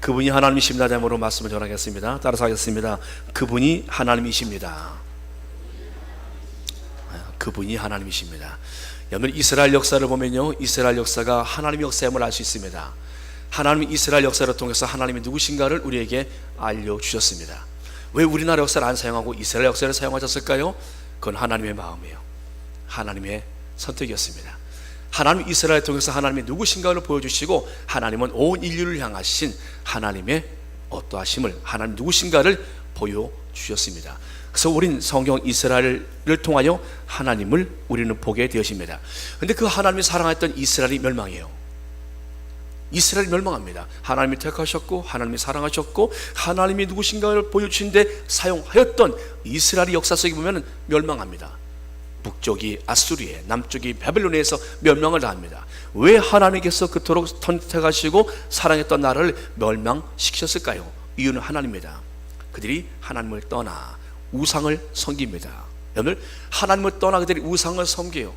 그분이 하나님이십니다. 제목으로 말씀을 전하겠습니다. 따라서 하겠습니다. 그분이 하나님이십니다. 아, 그분이 하나님이십니다. 여러분 이스라엘 역사를 보면요, 이스라엘 역사가 하나님의 역사임을 알 수 있습니다. 하나님이 이스라엘 역사를 통해서 하나님이 누구신가를 우리에게 알려 주셨습니다. 왜 우리나라 역사를 안 사용하고 이스라엘 역사를 사용하셨을까요? 그건 하나님의 마음이에요. 하나님의 선택이었습니다. 하나님 이스라엘 통해서 하나님의 누구신가를 보여주시고 하나님은 온 인류를 향하신 하나님의 어떠하심을 하나님 누구신가를 보여주셨습니다. 그래서 우린 성경 이스라엘을 통하여 하나님을 우리는 보게 되었습니다. 근데 그 하나님이 사랑했던 이스라엘이 멸망해요. 이스라엘이 멸망합니다. 하나님이 택하셨고 하나님이 사랑하셨고 하나님이 누구신가를 보여주신데 사용하였던 이스라엘의 역사 속에 보면 멸망합니다. 북쪽이 아수리에, 남쪽이 바벨론에서 멸망을 당합니다. 왜 하나님께서 그토록 선택하시고 사랑했던 나라를 멸망시키셨을까요? 이유는 하나님입니다. 그들이 하나님을 떠나 우상을 섬깁니다. 여러분, 하나님을 떠나 그들이 우상을 섬겨요.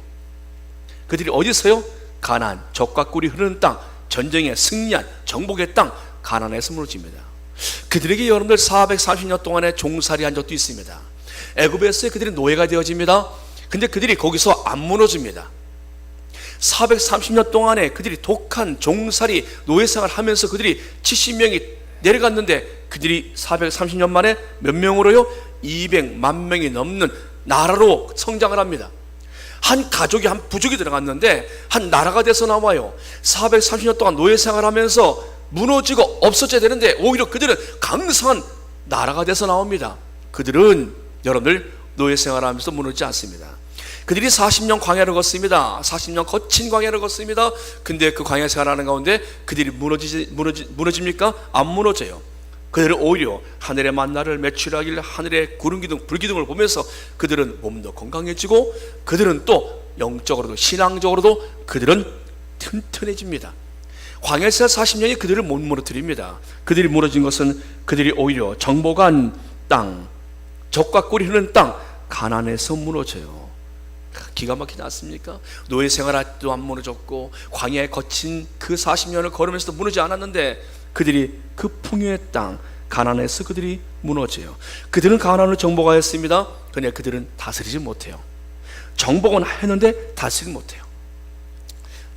그들이 어디서요? 가난, 적과 꿀이 흐르는 땅, 전쟁에 승리한 정복의 땅, 가난에서 무너집니다. 그들에게 여러분들 430년 동안의 종살이 한 적도 있습니다. 애굽에서 그들이 노예가 되어집니다. 근데 그들이 거기서 안 무너집니다. 430년 동안에 그들이 독한 종살이 노예생활 하면서 그들이 70명이 내려갔는데 그들이 430년 만에 몇 명으로요? 200만 명이 넘는 나라로 성장을 합니다. 한 가족이 한 부족이 들어갔는데 한 나라가 돼서 나와요. 430년 동안 노예 생활하면서 무너지고 없어져야 되는데 오히려 그들은 강성한 나라가 돼서 나옵니다. 그들은 여러분들 노예 생활하면서 무너지지 않습니다. 그들이 40년 광야를 걷습니다. 40년 거친 광야를 걷습니다. 근데 그 광야 생활하는 가운데 그들이 무너지지, 무너지, 무너집니까? 안 무너져요. 그들은 오히려 하늘의 만나를 매출하길 하늘의 구름 기둥, 불 기둥을 보면서 그들은 몸도 건강해지고 그들은 또 영적으로도 신앙적으로도 그들은 튼튼해집니다. 광야에서 40년이 그들을 못 무너뜨립니다. 그들이 무너진 것은 그들이 오히려 정복한 땅, 적과 꿀이 흐르는 땅, 가난에서 무너져요. 기가 막히지 않습니까? 노예 생활도 안 무너졌고 광야에 거친 그 40년을 걸으면서도 무너지지 않았는데 그들이 그 풍요의 땅 가난에서 그들이 무너져요. 그들은 가난을 정복하였습니다. 그러나 그들은 다스리지 못해요. 정복은 했는데 다스리지 못해요.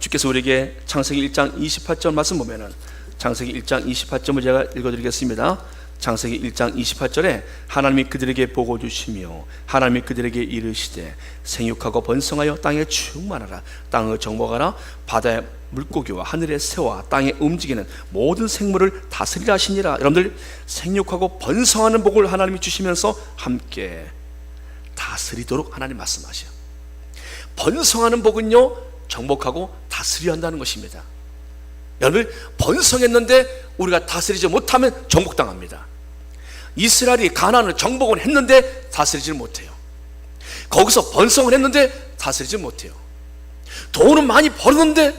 주께서 우리에게 창세기 1장 28절 말씀 보면은 창세기 1장 28절을 제가 읽어드리겠습니다. 창세기 1장 28절에 하나님이 그들에게 보고 주시며 하나님이 그들에게 이르시되 생육하고 번성하여 땅에 충만하라. 땅을 정복하라. 바다의 물고기와 하늘의 새와 땅에 움직이는 모든 생물을 다스리라 하시니라. 여러분들 생육하고 번성하는 복을 하나님이 주시면서 함께 다스리도록 하나님 말씀하셔요. 번성하는 복은요 정복하고 다스려야 한다는 것입니다. 여러분 번성했는데 우리가 다스리지 못하면 정복당합니다. 이스라엘이 가나안을 정복은 했는데 다스리지 못해요. 거기서 번성을 했는데 다스리지 못해요. 돈은 많이 벌었는데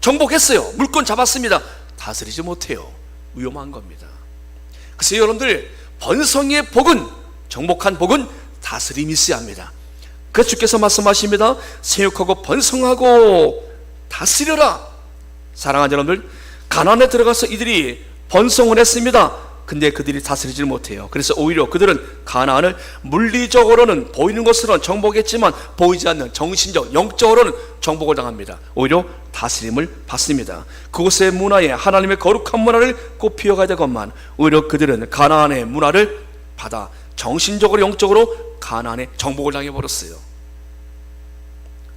정복했어요. 물건 잡았습니다. 다스리지 못해요. 위험한 겁니다. 그래서 여러분들 번성의 복은 정복한 복은 다스림이 있어야 합니다. 그래서 주께서 말씀하십니다. 생육하고 번성하고 다스려라. 사랑하는 여러분들, 가난에 들어가서 이들이 번성을 했습니다. 근데 그들이 다스리질 못해요. 그래서 오히려 그들은 가나안을 물리적으로는 보이는 것으로는 정복했지만 보이지 않는 정신적, 영적으로는 정복을 당합니다. 오히려 다스림을 받습니다. 그곳의 문화에 하나님의 거룩한 문화를 꽃피워가야 되건만 오히려 그들은 가나안의 문화를 받아 정신적으로 영적으로 가나안에 정복을 당해 버렸어요.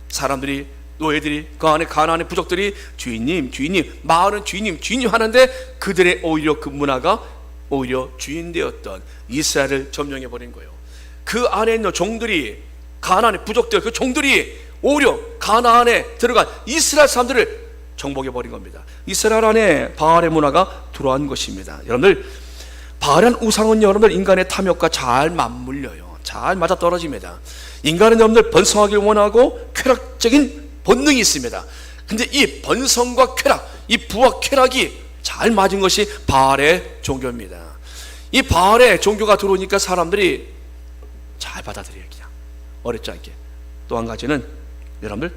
사람들이 노예들이 그 안에 가나안의 부족들이 주인님 주인님 마을은 주인님 주인님 하는데 그들의 오히려 그 문화가 오히려 주인 되었던 이스라엘을 점령해 버린 거예요. 그 안에 있는 종들이 가나안의 부족들 그 종들이 오히려 가나안에 들어간 이스라엘 사람들을 정복해 버린 겁니다. 이스라엘 안에 바알의 문화가 들어온 것입니다. 여러분들 바알한 우상은 여러분들 인간의 탐욕과 잘 맞물려요. 잘 맞아 떨어집니다. 인간은 여러분들 번성하길 원하고 쾌락적인 본능이 있습니다. 근데 이 번성과 쾌락, 이 부와 쾌락이 잘 맞은 것이 바알의 종교입니다. 이 바알의 종교가 들어오니까 사람들이 잘 받아들여요, 그냥. 어렵지 않게. 또 한 가지는 여러분들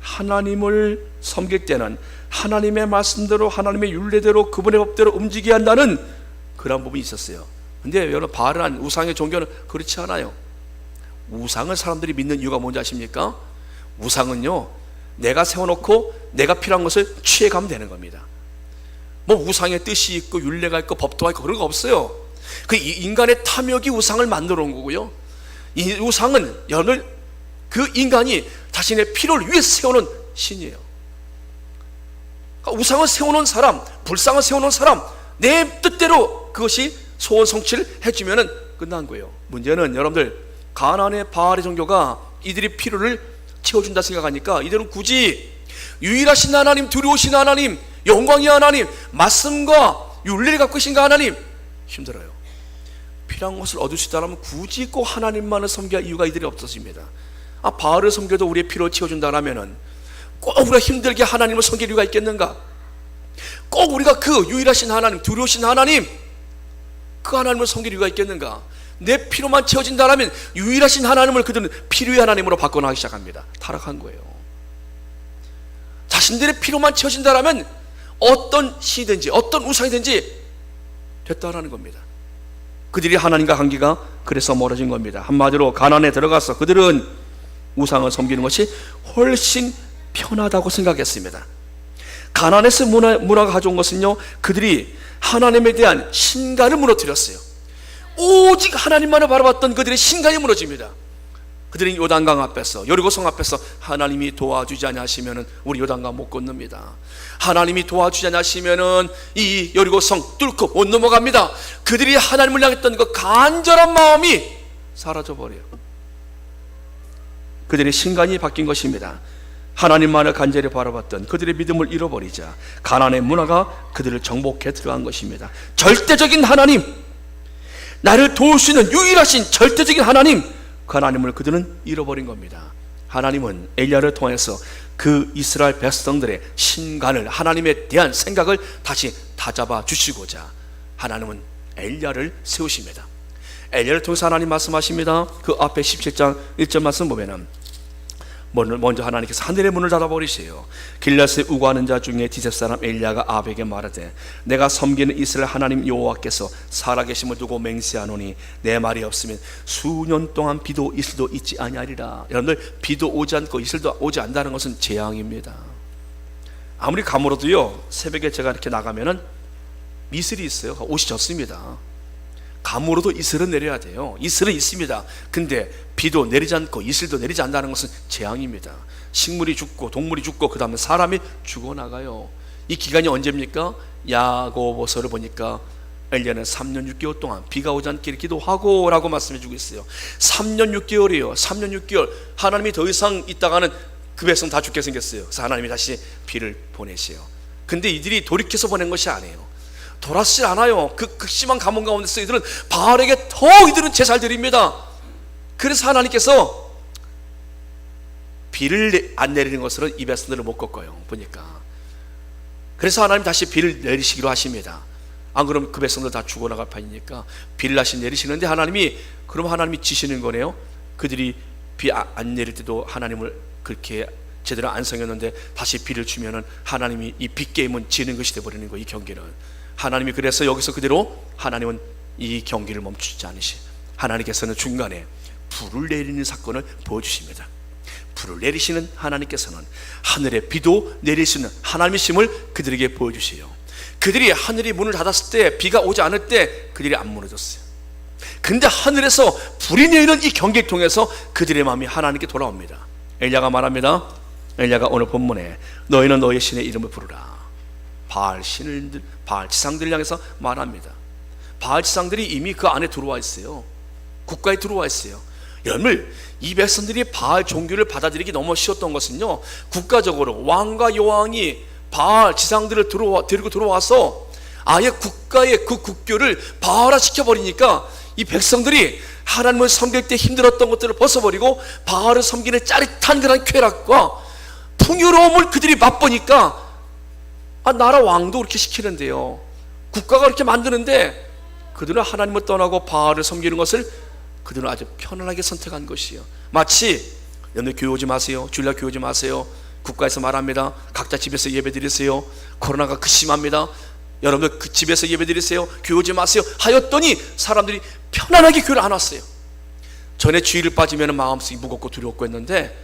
하나님을 섬길 때는 하나님의 말씀대로 하나님의 윤례대로 그분의 법대로 움직여야 한다는 그런 부분이 있었어요. 근데 여러분 바알은 우상의 종교는 그렇지 않아요. 우상을 사람들이 믿는 이유가 뭔지 아십니까? 우상은요, 내가 세워놓고 내가 필요한 것을 취해가면 되는 겁니다. 뭐 우상의 뜻이 있고 윤례가 있고 법도가 있고 그런 거 없어요. 그 이- 인간의 탐욕이 우상을 만들어 온 거고요. 이 우상은 여러분 그 인간이 자신의 필요를 위해 세워놓은 신이에요. 그러니까 우상을 세워놓은 사람, 불상을 세워놓은 사람, 내 뜻대로 그것이 소원 성취를 해주면은 끝난 거예요. 문제는 여러분들 가나안의 바알의 종교가 이들이 필요를 채워준다 생각하니까 이들은 굳이 유일하신 하나님, 두려우신 하나님, 영광의 하나님, 말씀과 윤리를 갖고 계신 그 하나님 힘들어요. 필요한 것을 얻을 수 있다면 굳이 꼭 하나님만을 섬겨야 할 이유가 이들이 없었습니다. 아 바알을 섬겨도 우리의 필요를 채워준다라면은 꼭 우리가 힘들게 하나님을 섬길 이유가 있겠는가? 꼭 우리가 그 유일하신 하나님, 두려우신 하나님, 그 하나님을 섬길 이유가 있겠는가? 내 필요만 채워진다라면 유일하신 하나님을 그들은 필요의 하나님으로 바꿔나가기 시작합니다. 타락한 거예요. 자신들의 필요만 채워진다라면 어떤 신이든지 어떤 우상이든지 됐다라는 겁니다. 그들이 하나님과 관계가 그래서 멀어진 겁니다. 한마디로 가난에 들어가서 그들은 우상을 섬기는 것이 훨씬 편하다고 생각했습니다. 가난에서 문화, 문화가 가져온 것은요, 그들이 하나님에 대한 신간을 무너뜨렸어요. 오직 하나님만을 바라봤던 그들의 신간이 무너집니다. 그들은 요단강 앞에서 여리고성 앞에서 하나님이 도와주지 않으시면은 우리 요단강 못 건넙니다. 하나님이 도와주지 않으시면은 이 여리고성 뚫고 못 넘어갑니다. 그들이 하나님을 향했던 그 간절한 마음이 사라져 버려요. 그들의 신간이 바뀐 것입니다. 하나님만을 간절히 바라봤던 그들의 믿음을 잃어버리자 가난의 문화가 그들을 정복해 들어간 것입니다. 절대적인 하나님, 나를 도울 수 있는 유일하신 절대적인 하나님, 그 하나님을 그들은 잃어버린 겁니다. 하나님은 엘리야를 통해서 그 이스라엘 백성들의 신간을 하나님에 대한 생각을 다시 다잡아 주시고자 하나님은 엘리야를 세우십니다. 엘리야를 통해서 하나님 말씀하십니다. 그 앞에 17장 1절 말씀 보면은 먼저- 하나님께서 하늘의 문을 닫아버리세요. 길라스에 우고하는 자 중에 디셉 사람 엘리야가 아베에게 말하되 내가 섬기는 이스라엘 하나님 여호와께서 살아계심을 두고 맹세하노니 내 말이 없으면 수년 동안 비도 이슬도 있지 아니하리라. 여러분들 비도 오지 않고 이슬도 오지 않는다는 것은 재앙입니다. 아무리 가물어도요 새벽에 제가 이렇게 나가면은 미슬이 있어요. 옷이 젖습니다. 감으로도 이슬은 내려야 돼요. 이슬은 있습니다. 근데 비도 내리지 않고 이슬도 내리지 않는다는 것은 재앙입니다. 식물이 죽고 동물이 죽고 그 다음에 사람이 죽어나가요. 이 기간이 언제입니까? 야고보서를 보니까 엘리야는 3년 6개월 동안 비가 오지 않기를 기도하고 라고 말씀해 주고 있어요. 3년 6개월이에요. 3년 6개월 하나님이 더 이상 있다가는 그 백성 다 죽게 생겼어요. 그래서 하나님이 다시 비를 보내세요. 근데 이들이 돌이켜서 보낸 것이 아니에요. 돌아서질 않아요. 그 극심한 가뭄 가운데서 이들은 바알에게 더 이들은 제사를 드립니다. 그래서 하나님께서 비를 내- 안 내리는 것으로 이 백성들을 못 꺾어요. 보니까. 그래서 하나님 다시 비를 내리시기로 하십니다. 안 그러면 그 백성들 다 죽어나갈 판이니까 비를 다시 내리시는데 하나님이 그럼 하나님이 지시는 거네요. 그들이 비 안 내릴 때도 하나님을 그렇게 제대로 안 성였는데 다시 비를 주면은 하나님이 이 비 게임은 지는 것이 돼 버리는 거예요. 이 경기는 하나님이 그래서 여기서 그대로 하나님은 이 경기를 멈추지 않으시. 하나님께서는 중간에 불을 내리는 사건을 보여주십니다. 불을 내리시는 하나님께서는 하늘에 비도 내리시는 하나님의 심을 그들에게 보여주세요. 그들이 하늘이 문을 닫았을 때 비가 오지 않을 때 그들이 안 무너졌어요. 근데 하늘에서 불이 내리는 이 경기를 통해서 그들의 마음이 하나님께 돌아옵니다. 엘리야가 말합니다. 엘리야가 오늘 본문에 너희는 너희 신의 이름을 부르라. 바알 신을 바알 지상들을 향해서 말합니다. 바알 지상들이 이미 그 안에 들어와 있어요. 국가에 들어와 있어요. 여러분 이 백성들이 바알 종교를 받아들이기 너무 쉬웠던 것은요 국가적으로 왕과 여왕이 바알 지상들을 들어와 데리고 들어와서 아예 국가의 그 국교를 바알화 시켜버리니까 이 백성들이 하나님을 섬길 때 힘들었던 것들을 벗어버리고 바알을 섬기는 짜릿한 그런 쾌락과 풍요로움을 그들이 맛보니까 아 나라 왕도 그렇게 시키는데요 국가가 그렇게 만드는데 그들은 하나님을 떠나고 바알을 섬기는 것을 그들은 아주 편안하게 선택한 것이요. 마치 여러분 교회 오지 마세요. 주일날 교회 오지 마세요. 국가에서 말합니다. 각자 집에서 예배 드리세요. 코로나가 그 심합니다. 여러분들 그 집에서 예배 드리세요. 교회 오지 마세요. 하였더니 사람들이 편안하게 교회를 안 왔어요. 전에 주의를 빠지면 마음속이 무겁고 두렵고 했는데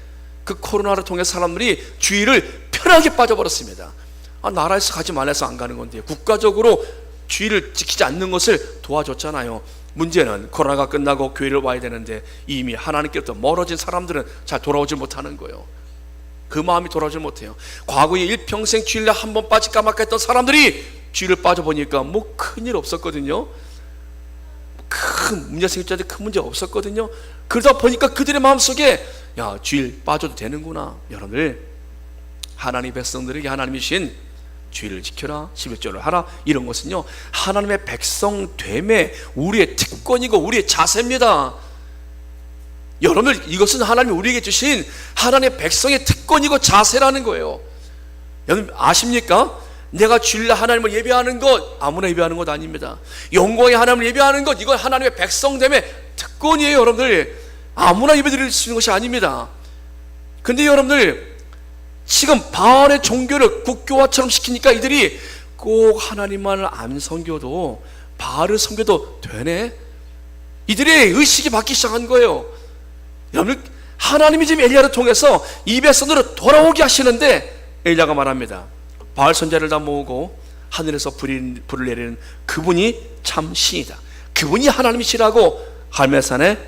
그 코로나를 통해 사람들이 주의를 편하게 빠져버렸습니다. 아, 나라에서 가지 말라서 안 가는 건데 국가적으로 주의를 지키지 않는 것을 도와줬잖아요. 문제는 코로나가 끝나고 교회를 와야 되는데 이미 하나님께로부터 멀어진 사람들은 잘 돌아오지 못하는 거예요. 그 마음이 돌아오지 못해요. 과거에 일평생 주일날 한 번 빠질까 말까 했던 사람들이 주일을 빠져보니까 뭐 큰일 없었거든요. 큰 문제 알았는데 큰 문제 없었거든요. 그러다 보니까 그들의 마음속에 야 주일 빠져도 되는구나. 여러분들 하나님 백성들에게 하나님이 주신 주일을 지켜라 11조를 하라 이런 것은요 하나님의 백성 됨의 우리의 특권이고 우리의 자세입니다. 여러분들 이것은 하나님이 우리에게 주신 하나님의 백성의 특권이고 자세라는 거예요. 여러분 아십니까? 내가 주일날 하나님을 예배하는 것 아무나 예배하는 것 아닙니다. 영광의 하나님을 예배하는 것 이건 하나님의 백성됨의 특권이에요, 여러분들. 아무나 예배 드릴 수 있는 것이 아닙니다. 근데 여러분들 지금 바알의 종교를 국교화처럼 시키니까 이들이 꼭 하나님만을 안 섬겨도 바알을 섬겨도 되네. 이들의 의식이 바뀌기 시작한 거예요. 여러분 하나님이 지금 엘리야를 통해서 이 백성들을 돌아오게 하시는데 엘리야가 말합니다. 바알 선자를 다 모으고 하늘에서 불이, 불을 내리는 그분이 참 신이다. 그분이 하나님이시라고 할매산에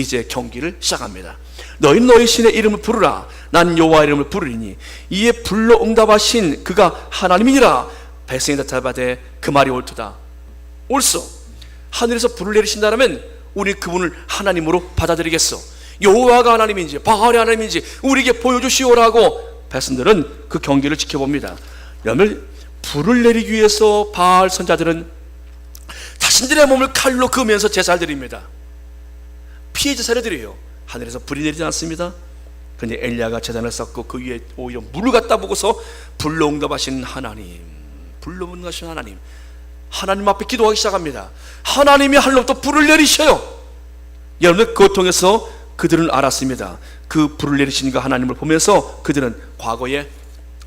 이제 경기를 시작합니다. 너희 너희 신의 이름을 부르라. 난 여호와 이름을 부르리니 이에 불러 응답하신 그가 하나님이니라. 백성이 대답하되 그 말이 옳도다. 옳소. 하늘에서 불을 내리신다면 우리 그분을 하나님으로 받아들이겠어. 여호와가 하나님인지 바알이 하나님인지 우리에게 보여주시오라고 백성들은 그 경기를 지켜봅니다. 여러분 불을 내리기 위해서 바알 선자들은 자신들의 몸을 칼로 그으면서 제사를 드립니다. 피해 제사를 드려요. 하늘에서 불이 내리지 않습니다. 근데 엘리야가 제단을 쌓고 그 위에 오히려 물을 갖다 보고서 불로 응답하신 하나님, 불로 응답하신 하나님, 하나님 앞에 기도하기 시작합니다. 하나님이 하늘로부터 불을 내리셔요. 여러분 그것 통해서 그들은 알았습니다. 그 불을 내리신 그 하나님을 보면서 그들은 과거에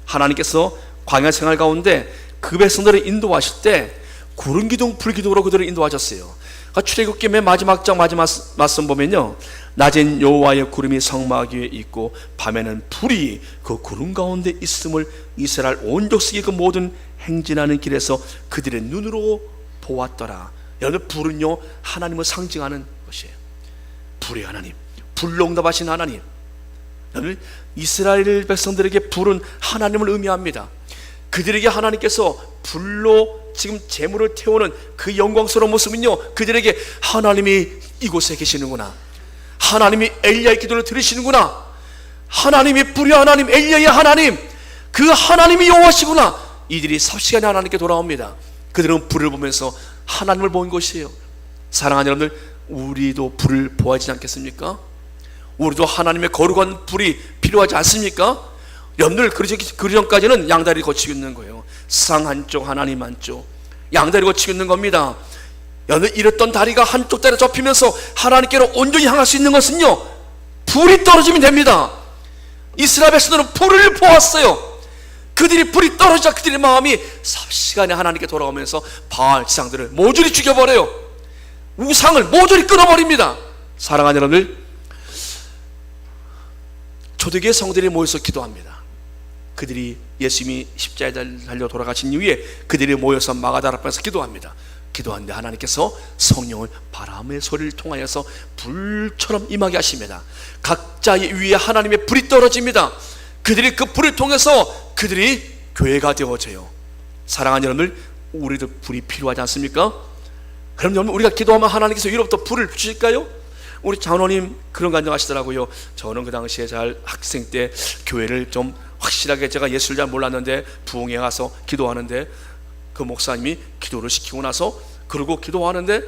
하나님께서 광야 생활 가운데 그 백성들을 인도하실 때 구름 기둥, 불 기둥으로 그들을 인도하셨어요. 그러니까 출애굽기 맨 마지막 장 마지막 말씀 보면요. 낮엔 여호와의 구름이 성막 위에 있고 밤에는 불이 그 구름 가운데 있음을 이스라엘 온 족속이 그 모든 행진하는 길에서 그들의 눈으로 보았더라. 여러분 불은요 하나님을 상징하는 것이에요. 불의 하나님, 불로 응답하신 하나님. 여러분 이스라엘 백성들에게 불은 하나님을 의미합니다. 그들에게 하나님께서 불로 지금 재물을 태우는 그 영광스러운 모습은요 그들에게 하나님이 이곳에 계시는구나. 하나님이 엘리야의 기도를 들으시는구나. 하나님이 불의 하나님 엘리야의 하나님 그 하나님이 여호와시구나. 이들이 삽시간에 하나님께 돌아옵니다. 그들은 불을 보면서 하나님을 본 것이에요. 사랑하는 여러분들 우리도 불을 보아지지 않겠습니까? 우리도 하나님의 거룩한 불이 필요하지 않습니까? 여러분들 그 전까지는 양다리 거치고 있는 거예요. 상 한쪽, 하나님 한쪽. 양다리 거치고 있는 겁니다. 여러분 이랬던 다리가 한쪽 다리 접히면서 하나님께로 온전히 향할 수 있는 것은요. 불이 떨어지면 됩니다. 이스라엘 백성들은 불을 보았어요. 그들이 불이 떨어지자 그들의 마음이 삽시간에 하나님께 돌아오면서 바알 지상들을 모조리 죽여버려요. 우상을 모조리 끊어버립니다. 사랑하는 여러분들, 초대교회 성들이 모여서 기도합니다. 그들이 예수님이 십자가에 달려 돌아가신 이후에 그들이 모여서 마가다라 앞에서 기도합니다. 기도하는데 하나님께서 성령을 바람의 소리를 통하여서 불처럼 임하게 하십니다. 각자의 위에 하나님의 불이 떨어집니다. 그들이 그 불을 통해서 그들이 교회가 되어져요. 사랑하는 여러분들, 우리도 불이 필요하지 않습니까? 그럼 여러분 우리가 기도하면 하나님께서 위로부터 불을 주실까요? 우리 장로님 그런 간증하시더라고요. 저는 그 당시에 잘 학생 때 교회를 좀 확실하게 제가 예수를 잘 몰랐는데 부흥회 가서 기도하는데 그 목사님이 기도를 시키고 나서 그러고 기도하는데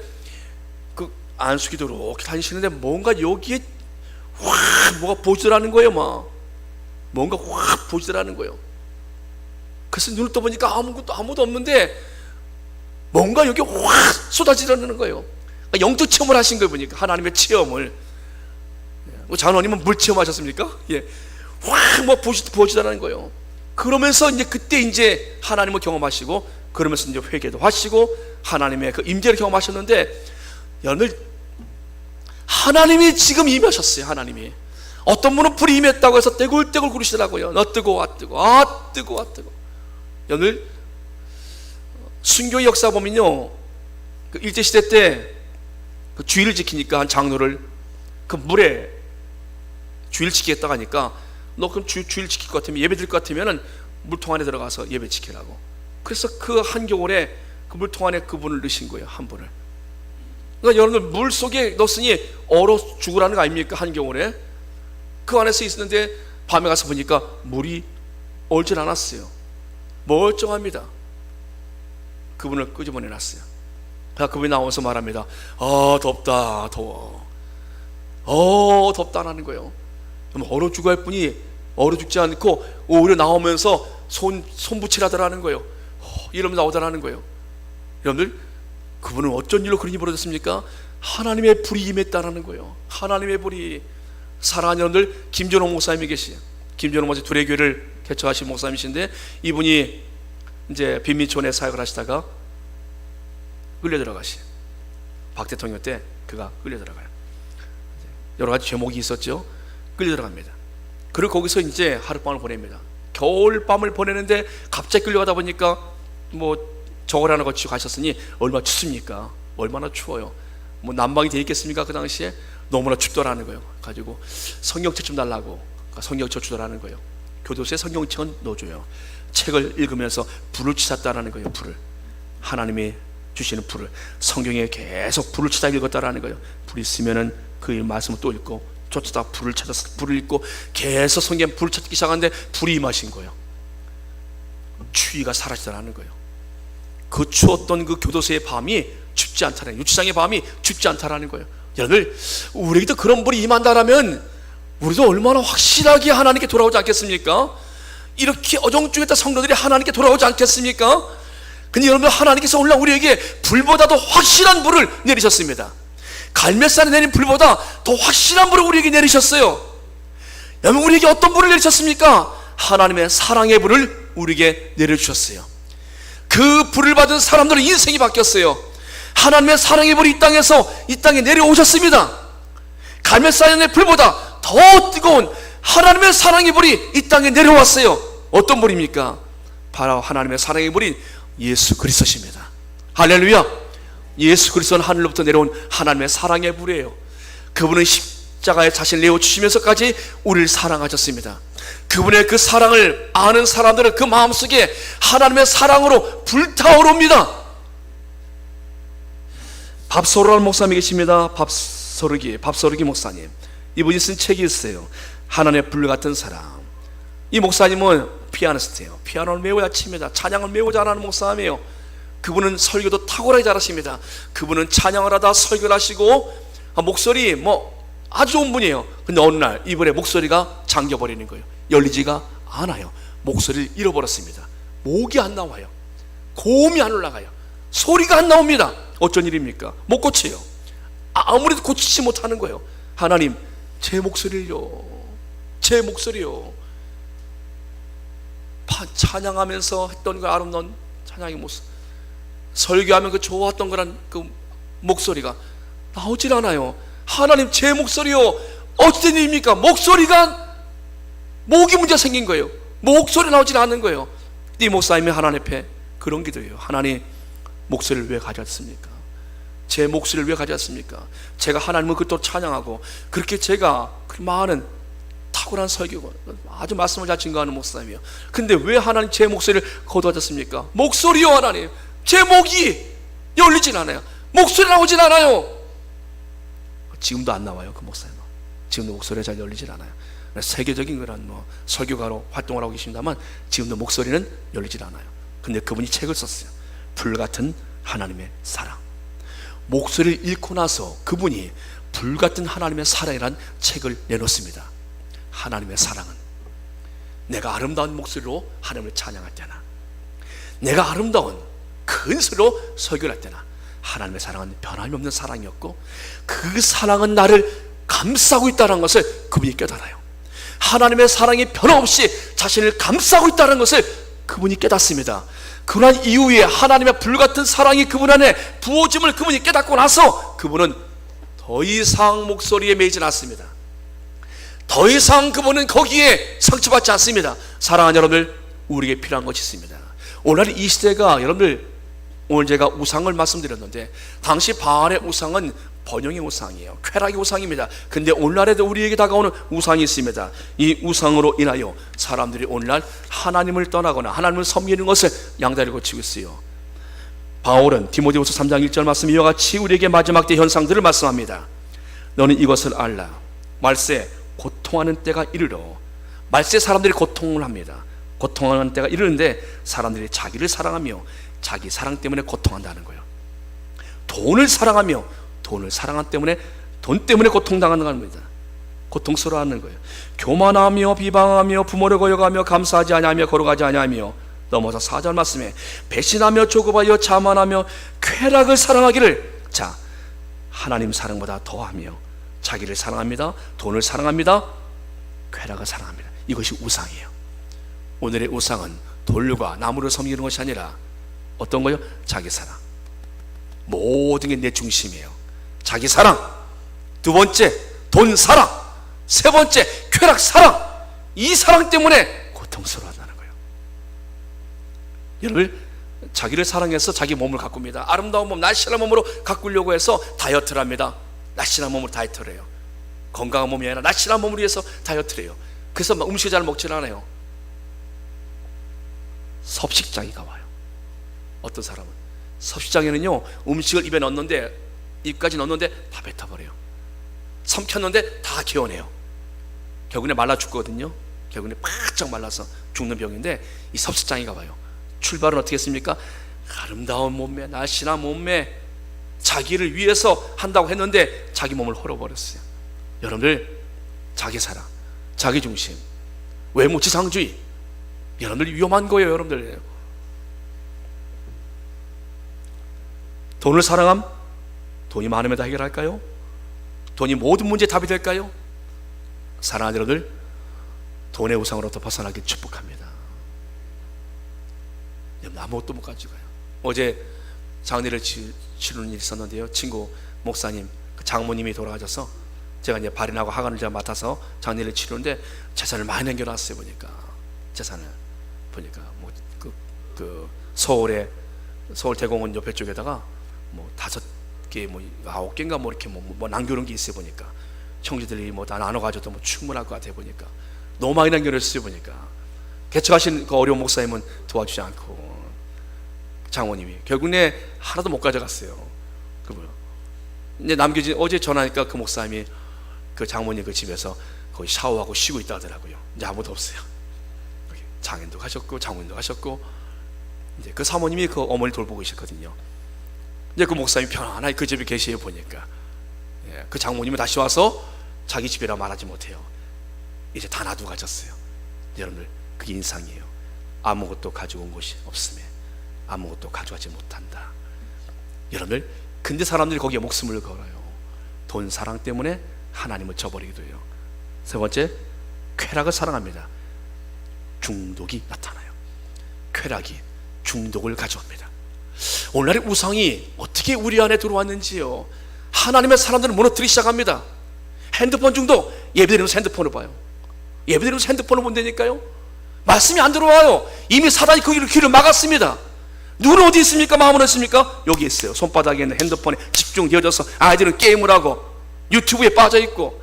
그 안수기도로 이렇게 다니시는데 뭔가 여기에 확 뭐가 보지라는 거예요, 막 뭔가 확 보지라는 거예요. 그래서 눈을 떠보니까 아무것도 아무도 없는데 뭔가 여기 확 쏟아지려는 거예요. 그러니까 영적 체험을 하신 거 보니까 하나님의 체험을. 뭐 장로님은 물 체험하셨습니까? 예, 확뭐 부어지다는 거예요. 그러면서 이제 그때 이제 하나님을 경험하시고 그러면서 이제 회개도 하시고 하나님의 그 임재를 경험하셨는데 여러분들 하나님이 지금 임하셨어요. 하나님이 어떤 분은 불이 임했다고 해서 떼굴떼굴 구르시더라고요. 너 뜨고 아 뜨고 아 뜨고 아 뜨고. 여러분들 순교 역사 보면요, 그 일제 시대 때 그 주의를 지키니까 한 장로를 그 물에 주의를 지키겠다고 하니까 너 그럼 주, 주의를 지킬 것 같으면 예배 드릴 것 같으면은 물통 안에 들어가서 예배 지키라고. 그래서 그 한겨울에 그 물통 안에 그분을 넣으신 거예요, 한 분을. 그러니까 여러분들 물 속에 넣었으니 얼어 죽으라는 거 아닙니까, 한겨울에? 그 안에서 있었는데 밤에 가서 보니까 물이 얼질 않았어요. 멀쩡합니다. 그분을 끄집어내 놨어요. 그러니까 그분이 나와서 말합니다. 아 덥다 더워. 어 덥다라는 거예요. 그럼 얼어 죽어야 할 뿐이 얼어 죽지 않고 오히려 나오면서 손 손붙이라더라는 거예요. 어, 이러면 나오더라는 거예요. 여러분들 그분은 어쩐 일로 그런 일이 벌어졌습니까? 하나님의 불이 임했다라는 거예요. 하나님의 불이 사랑하는 여러분들 김전호 목사님이 계시요. 김전호 목사 둘의 교회를 개척하신 목사님이신데 이분이 이제 빈민촌에 사역을 하시다가 끌려 들어가시. 박 대통령 때 그가 끌려 들어가요. 여러 가지 제목이 있었죠. 끌려 들어갑니다. 그리고 거기서 이제 하룻밤을 보냅니다. 겨울 밤을 보내는데 갑자기 끌려가다 보니까 뭐 저걸 하나 거치고 가셨으니 얼마나 춥습니까? 얼마나 추워요. 뭐 난방이 돼 있겠습니까? 그 당시에 너무나 춥더라는 거예요. 가지고 성경책 좀 달라고 그러니까 성경책 주더라는 거예요. 교도소에 성경책은 넣어줘요. 책을 읽으면서 불을 치셨다라는 거예요. 불을 하나님이 주시는 불을 성경에 계속 불을 찾아 읽었다라는 거예요. 불이 있으면은 그 말씀을 또 읽고 쫓아다 불을 찾아서 불을 읽고 계속 성경 불을 찾기 시작하는데 불이 임하신 거예요. 추위가 사라지더라는 거예요. 그 추웠던 그 교도소의 밤이 춥지 않다는 유치장의 밤이 춥지 않다라는 거예요. 여러분 우리에게도 그런 불이 임한다라면 우리도 얼마나 확실하게 하나님께 돌아오지 않겠습니까? 이렇게 어정쩡했던 성도들이 하나님께 돌아오지 않겠습니까? 근데 여러분 하나님께서 오늘 우리에게 불보다도 확실한 불을 내리셨습니다. 갈매산에 내린 불보다 더 확실한 불을 우리에게 내리셨어요. 여러분 우리에게 어떤 불을 내리셨습니까? 하나님의 사랑의 불을 우리에게 내려주셨어요. 그 불을 받은 사람들은 인생이 바뀌었어요. 하나님의 사랑의 불이 이 땅에서 이 땅에 내려오셨습니다. 갈매산의 불보다 더 뜨거운 하나님의 사랑의 불이 이 땅에 내려왔어요. 어떤 불입니까? 바로 하나님의 사랑의 불인 예수 그리스도십니다. 할렐루야. 예수 그리스도는 하늘로부터 내려온 하나님의 사랑의 불이에요. 그분은 십자가에 자신을 내어 주시면서까지 우리를 사랑하셨습니다. 그분의 그 사랑을 아는 사람들은 그 마음속에 하나님의 사랑으로 불타오릅니다. 밥소르라는 목사님이 계십니다. 밥소르기, 밥소르기 목사님. 이분이 쓴 책이 있어요. 하나님의 불 같은 사랑. 이 목사님은 피아니스트예요. 피아노를 매우 잘 칩니다. 찬양을 매우 잘하는 목사님이에요. 그분은 설교도 탁월하게 잘하십니다. 그분은 찬양을 하다 설교를 하시고 아, 목소리 뭐 아주 좋은 분이에요. 근데 어느 날 이분의 목소리가 잠겨 버리는 거예요. 열리지가 않아요. 목소리를 잃어버렸습니다. 목이 안 나와요. 고음이 안 올라가요. 소리가 안 나옵니다. 어쩐 일입니까? 못 고쳐요. 아무래도 고치지 못하는 거예요. 하나님, 제 목소리를요. 제 목소리요. 찬양하면서 했던 그 아름다운 찬양의 모습. 설교하면 그 좋았던 거란 그 목소리가 나오질 않아요. 하나님 제 목소리요. 어찌된 일입니까? 목소리가 목이 문제 생긴 거예요. 목소리 나오질 않는 거예요. 이 목사님이 하나님 앞에 그런 기도예요. 하나님 목소리를 왜 가졌습니까? 제 목소리를 왜 가졌습니까? 제가 하나님을 그토록 찬양하고 그렇게 제가 그 많은 탁월한 설교고 아주 말씀을 잘 증거하는 목사님이요. 근데 왜 하나님 제 목소리를 거두어졌습니까? 목소리요 하나님. 제 목이 열리진 않아요. 목소리 나오진 않아요. 지금도 안 나와요 그 목사님. 지금도 목소리가 잘 열리질 않아요. 세계적인 그런 뭐 설교가로 활동을 하고 계십니다만 지금도 목소리는 열리질 않아요. 근데 그분이 책을 썼어요. 불 같은 하나님의 사랑. 목소리를 잃고 나서 그분이 불 같은 하나님의 사랑이란 책을 내놓습니다. 하나님의 사랑은 내가 아름다운 목소리로 하나님을 찬양할 때나 내가 아름다운 큰 소리로 설교할 때나 하나님의 사랑은 변함이 없는 사랑이었고 그 사랑은 나를 감싸고 있다는 것을 그분이 깨달아요. 하나님의 사랑이 변함없이 자신을 감싸고 있다는 것을 그분이 깨닫습니다. 그러한 이후에 하나님의 불같은 사랑이 그분 안에 부어짐을 그분이 깨닫고 나서 그분은 더 이상 목소리에 매이지 않습니다. 더 이상 그분은 거기에 상처받지 않습니다. 사랑하는 여러분들, 우리에게 필요한 것이 있습니다. 오늘 이 시대가 여러분들 오늘 제가 우상을 말씀드렸는데 당시 바알의 우상은 번영의 우상이에요. 쾌락의 우상입니다. 근데 오늘날에도 우리에게 다가오는 우상이 있습니다. 이 우상으로 인하여 사람들이 오늘날 하나님을 떠나거나 하나님을 섬기는 것을 양다리 고치고 있어요. 바울은 디모데후서 3장 1절 말씀 이와 같이 우리에게 마지막 때 현상들을 말씀합니다. 너는 이것을 알라. 말세 고통하는 때가 이르러 말세 사람들이 고통을 합니다. 고통하는 때가 이르는데 사람들이 자기를 사랑하며 자기 사랑 때문에 고통한다는 거예요. 돈을 사랑하며 돈을 사랑한 때문에 돈 때문에 고통당하는 겁니다. 고통스러워하는 거예요. 교만하며 비방하며 부모를 거역하며 감사하지 아니하며 걸어가지 아니하며 넘어서 사절 말씀에 배신하며 조급하여 자만하며 쾌락을 사랑하기를 자 하나님 사랑보다 더하며 자기를 사랑합니다. 돈을 사랑합니다. 쾌락을 사랑합니다. 이것이 우상이에요. 오늘의 우상은 돌과 나무를 섬기는 것이 아니라 어떤 거요? 자기 사랑. 모든 게 내 중심이에요. 자기 사랑. 두 번째, 돈 사랑. 세 번째, 쾌락 사랑. 이 사랑 때문에 고통스러워한다는 거예요. 여러분, 자기를 사랑해서 자기 몸을 가꿉니다. 아름다운 몸, 날씬한 몸으로 가꾸려고 해서 다이어트를 합니다. 날씬한 몸으로 다이어트를 해요. 건강한 몸이 아니라 날씬한 몸을 위해서 다이어트를 해요. 그래서 막 음식을 잘 먹질 않아요. 섭식장애가 와요. 어떤 사람은 섭식장애는요 음식을 입에 넣는데 입까지 넣는데 다 뱉어버려요. 삼켰는데 다 개어내요. 결국에 말라 죽거든요. 결국에 바짝 말라서 죽는 병인데 이 섭식장애가 와요. 출발은 어떻게 했습니까? 아름다운 몸매, 날씬한 몸매, 자기를 위해서 한다고 했는데 자기 몸을 헐어버렸어요. 여러분들 자기 사랑, 자기 중심, 외모 지상주의, 여러분들 위험한 거예요, 여러분들. 돈을 사랑함? 돈이 많으면 다 해결할까요? 돈이 모든 문제 답이 될까요? 사랑하는 여러분들, 돈의 우상으로부터 벗어나길 축복합니다. 여러분 아무것도 못 가지고요. 어제 장례를 치, 치르는 일이 있었는데요. 친구 목사님, 그 장모님이 돌아가셔서 제가 이제 발인하고 하관을 제가 맡아서 장례를 치르는데 재산을 많이 남겨놨어요 보니까 재산을 보니까 뭐그 그 서울에 서울 대공원 옆에 쪽에다가 뭐 다섯 개 뭐 아홉 개인가 뭐 이렇게 뭐, 뭐 남겨놓은 게 있어요 보니까 형제들이 뭐 다 나눠 가져도 뭐 충분할 것 같아 보니까 너무 많이 남겨놨어요 보니까 개척하신 그 어려운 목사님은 도와주지 않고 장모님이 결국에 하나도 못 가져갔어요. 그 뭐요? 이제 남겨진 어제 전화하니까 그 목사님이 그 장모님 그 집에서 거의 샤워하고 쉬고 있다 하더라고요. 이제 아무도 없어요. 장인도 가셨고 장모님도 가셨고 이제 그 사모님이 그 어머니 돌보고 계셨거든요. 이제 그 목사님이 편안하게 그 집에 계시요 보니까 예, 그 장모님이 다시 와서 자기 집이라 말하지 못해요. 이제 다 놔두고 가셨어요. 여러분들 그게 인상이에요. 아무것도 가지고 온 것이 없음에 아무것도 가져가지 못한다. 여러분들 근데 사람들이 거기에 목숨을 걸어요. 돈 사랑 때문에 하나님을 저버리기도 해요. 세 번째 쾌락을 사랑합니다. 중독이 나타나요. 쾌락이 중독을 가져옵니다. 오늘날의 우상이 어떻게 우리 안에 들어왔는지요. 하나님의 사람들을 무너뜨리기 시작합니다. 핸드폰 중독 예배드리면서 핸드폰을 봐요. 예배드리면서 핸드폰을 본다니까요. 말씀이 안 들어와요. 이미 사단이 그 길을 막았습니다. 눈은 어디 있습니까? 마음은 있습니까? 여기 있어요. 손바닥에 있는 핸드폰에 집중되어져서 아이들은 게임을 하고 유튜브에 빠져 있고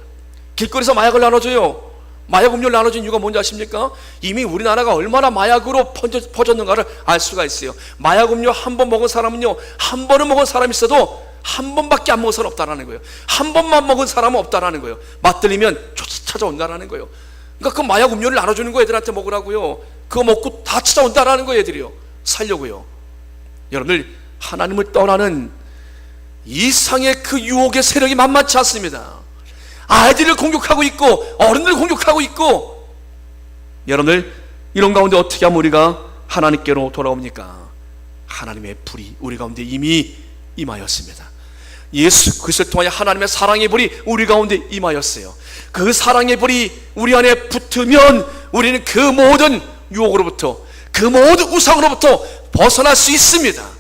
길거리에서 마약을 나눠줘요. 마약 음료를 나눠준 이유가 뭔지 아십니까? 이미 우리나라가 얼마나 마약으로 퍼졌, 퍼졌는가를 알 수가 있어요. 마약 음료 한 번 먹은 사람은요, 한 번은 먹은 사람이 있어도 한 번밖에 안 먹은 사람 없다라는 거예요. 한 번만 먹은 사람은 없다라는 거예요. 맛들리면 찾아온다라는 거예요. 그러니까 그 마약 음료를 나눠주는 거 애들한테 먹으라고요. 그거 먹고 다 찾아온다라는 거예요, 애들이요. 살려고요. 여러분들 하나님을 떠나는 이상의 그 유혹의 세력이 만만치 않습니다. 아이들을 공격하고 있고 어른들을 공격하고 있고 여러분들 이런 가운데 어떻게 하면 우리가 하나님께로 돌아옵니까? 하나님의 불이 우리 가운데 이미 임하였습니다. 예수 그리스도를 통하여 하나님의 사랑의 불이 우리 가운데 임하였어요. 그 사랑의 불이 우리 안에 붙으면 우리는 그 모든 유혹으로부터 그 모든 우상으로부터 벗어날 수 있습니다.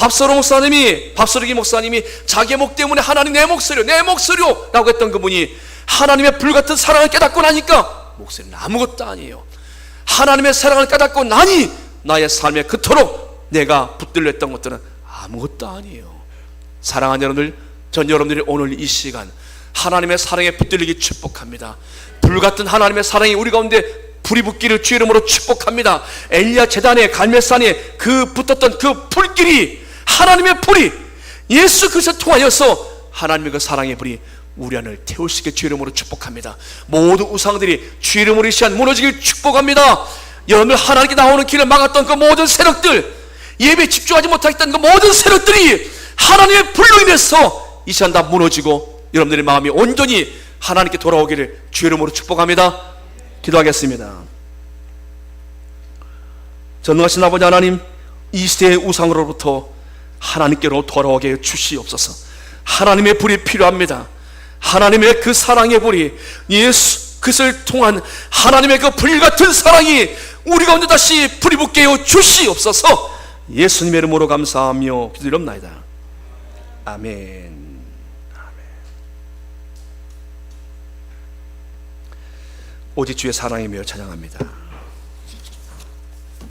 밥서로 목사님이 밥서르기 목사님이 자기 목 때문에 하나님 내 목소리요 내 목소리요라고 했던 그분이 하나님의 불같은 사랑을 깨닫고 나니까 목소리는 아무것도 아니에요. 하나님의 사랑을 깨닫고 나니 나의 삶에 그토록 내가 붙들려 했던 것들은 아무것도 아니에요. 사랑하는 여러분들, 전 여러분들이 오늘 이 시간 하나님의 사랑에 붙들리기 축복합니다. 불같은 하나님의 사랑이 우리 가운데 불이 붙기를 주 이름으로 축복합니다. 엘리야 재단에 갈멜산에 그 붙었던 그 불길이 하나님의 불이 예수 그리스도 통하여서 하나님의 그 사랑의 불이 우리 안을 있게 주 이름으로 축복합니다. 모든 우상들이 주 이름으로 이 시간 무너지길 축복합니다. 여러분들 하나님께 나오는 길을 막았던 그 모든 세력들 예배 집중하지 못했던 그 모든 세력들이 하나님의 불로 인해서 이 시간 다 무너지고 여러분들의 마음이 온전히 하나님께 돌아오기를 주 이름으로 축복합니다. 기도하겠습니다. 전능하신 아버지 하나님 이 시대의 우상으로부터 하나님께로 돌아오게 해 주시옵소서. 하나님의 불이 필요합니다. 하나님의 그 사랑의 불이 예수 그것을 통한 하나님의 그 불같은 사랑이 우리 가운데 다시 불이 붙게 해 주시옵소서. 예수님의 이름으로 감사하며 기도드립니다. 아멘. 아멘. 오직 주의 사랑이며 찬양합니다.